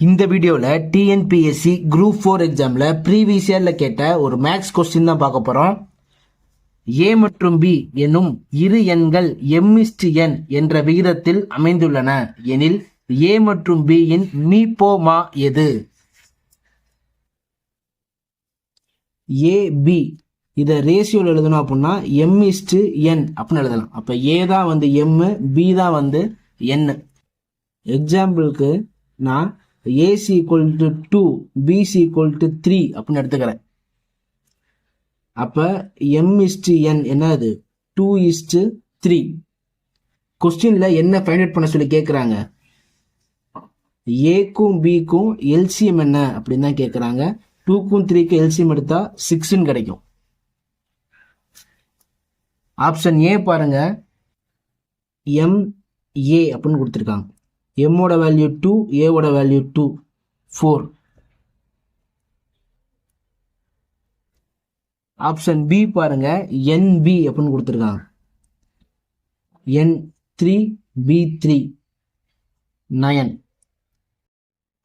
இந்த வீடியோவில் TNPSC group four எக்ஸாமில் ப்ரீவியஸ் இயரில் கேட்ட ஒரு மேக்ஸ் கொஸ்டின் தான் பார்க்க போகிறோம் ஏ மற்றும் பி என்னும் இரு எண்கள் எம்மிஸ்ட் எண் என்ற விகிதத்தில் அமைந்துள்ளன. எனில் ஏ மற்றும் B இன் மீப்போமா எது? ஏ பி இதை ரேஷியோவில் எழுதணும் அப்படின்னா எம் இஸ்டு என் அப்படின்னு எழுதலாம். அப்போ ஏ தான் வந்து எம்மு பி தான் வந்து என் எக்ஸாம்பிளுக்கு நான் AC equal to two BC equal to three அப்படின்னு எடுத்துக்கிறேன். அப்போ எம் இஸ்டு என் என்னது? டூ இஸ்டு த்ரீ கொஸ்டினில் என்ன ஃபைண்ட் அவுட் பண்ண சொல்லி கேட்குறாங்க ஏக்கும் பிக்கும் எல்சிஎம் என்ன அப்படின்னு தான் கேட்குறாங்க டூக்கும் த்ரீக்கும் எல்சிஎம் எடுத்தால் சிக்ஸ்ன்னு கிடைக்கும். ஆப்ஷன் ஏ பாருங்க. எம் ஏ அப்படின்னு கொடுத்துருக்காங்க. எம்மோட வேல்யூ டூ ஏவோட value two four option B பாருங்க. என்பி அப்படின்னு கொடுத்துருக்காங்க. N three B three nine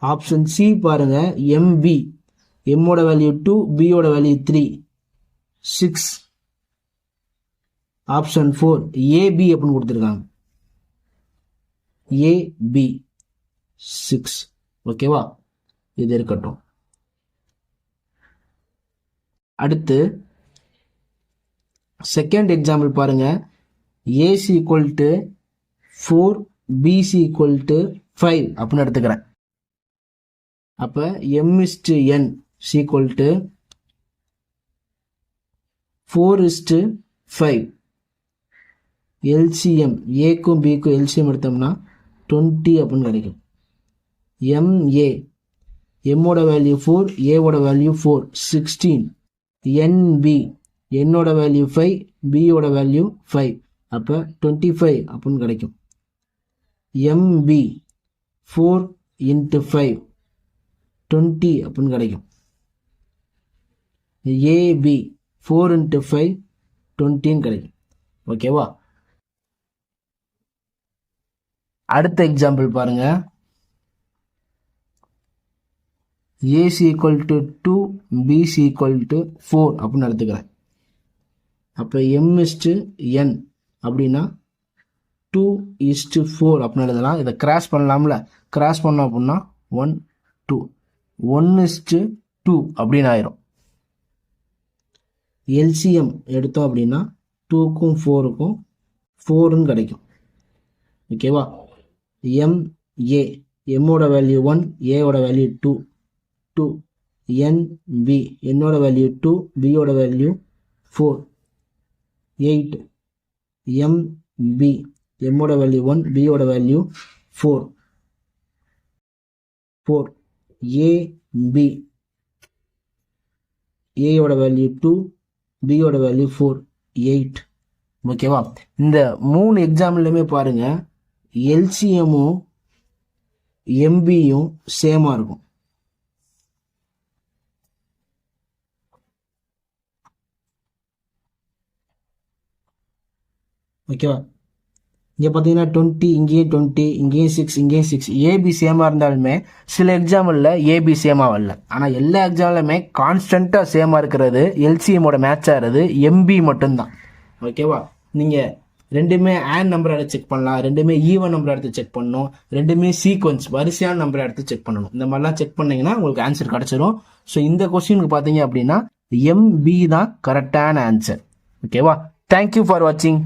option C பாருங்க. எம்பி எம்மோட வேல்யூ டூ பியோட value three six option four AB அப்படின்னு கொடுத்துருக்காங்க. ஏபி சிக்ஸ் ஓகேவா இது இருக்கட்டும். அடுத்து செகண்ட் எக்ஸாம்பிள் பாருங்கள் AC equal to four BC equal to five அப்படின்னு எடுத்துக்கிறேன். அப்போ M is to N equal to four is to five LCM ஏக்கும் பிக்கும் எல்சிஎம் எடுத்தோம்னா டுவெண்ட்டி அப்படின்னு கிடைக்கும். எம்ஏ எம்மோட வேல்யூ ஃபோர் ஏவோட வேல்யூ ஃபோர் சிக்ஸ்டீன் என்பி என்னோட வேல்யூ ஃபைவ் பியோட வேல்யூ ஃபைவ் அப்போ டுவெண்ட்டி ஃபைவ் அப்படின்னு கிடைக்கும். MB four into five twenty அப்படின்னு கிடைக்கும். ஏபி ஃபோர் இன்ட்டு ஃபைவ் டுவெண்ட்டின்னு கிடைக்கும். ஓகேவா அடுத்த எக்ஸாம்பிள் பாருங்க. AC equal to two BC equal to four அப்படின்னு எடுத்துக்கிறேன். அப்போ எம் இஸ்டு என் அப்படின்னா டூ இஸ்டு ஃபோர் அப்படின்னு எழுதலாம். இதை கிராஸ் பண்ணலாம்ல. கிராஸ் பண்ணோம் அப்படின்னா one two one is to two அப்படின்னு ஆயிரும். எல்சிஎம் எடுத்தோம் அப்படின்னா டூக்கும் ஃபோருக்கும் ஃபோருன்னு கிடைக்கும். ஓகேவா எம்ஏ எம்மோட வேல்யூ ஒன் ஏவோட வேல்யூ டூ டூ என்பி என்னோட வேல்யூ டூ பியோட வேல்யூ ஃபோர் எயிட் எம்பி எம்மோட வேல்யூ ஒன் பியோட வேல்யூ ஃபோர் ஃபோர் ஏபி ஏயோட வேல்யூ டூ பியோட வேல்யூ ஃபோர் எயிட் ஓகேவா இந்த மூணு எக்ஸாம்லையுமே பாருங்கள் எல்சிஎம்மும் எம்பியும் சேமாக இருக்கும். ஓகேவா? இங்கே பார்த்தீங்கன்னா டுவெண்ட்டி இங்கேயும் டுவெண்ட்டி இங்கேயும் சிக்ஸ் இங்கேயும் சிக்ஸ் ஏபி சேமாக இருந்தாலுமே சில எக்ஸாமில் ஏபி சேமாக வரல. ஆனால் எல்லா எக்ஸாம்லையுமே கான்ஸ்டண்ட்டாக சேமாக இருக்கிறது எல்சிஎம்மோட மேட்ச் ஆகிறது எம்பி மட்டும்தான். ஓகேவா? நீங்கள் ரெண்டுமே ஆன் நம்பர் எடுத்து செக் பண்ணலாம். ரெண்டுமே ஈவன் நம்பர் எடுத்து செக் பண்ணணும். ரெண்டுமே சீக்வன்ஸ் வரிசையான நம்பர் எடுத்து செக் பண்ணணும். இந்த மாதிரிலாம் செக் பண்ணிங்கன்னா உங்களுக்கு ஆன்சர் கிடச்சிரும். ஸோ இந்த கொஸ்டினுக்கு பார்த்தீங்க அப்படின்னா எம்பி தான் கரெக்டான ஆன்சர் ஓகேவா தேங்க்யூ ஃபார் வாட்சிங்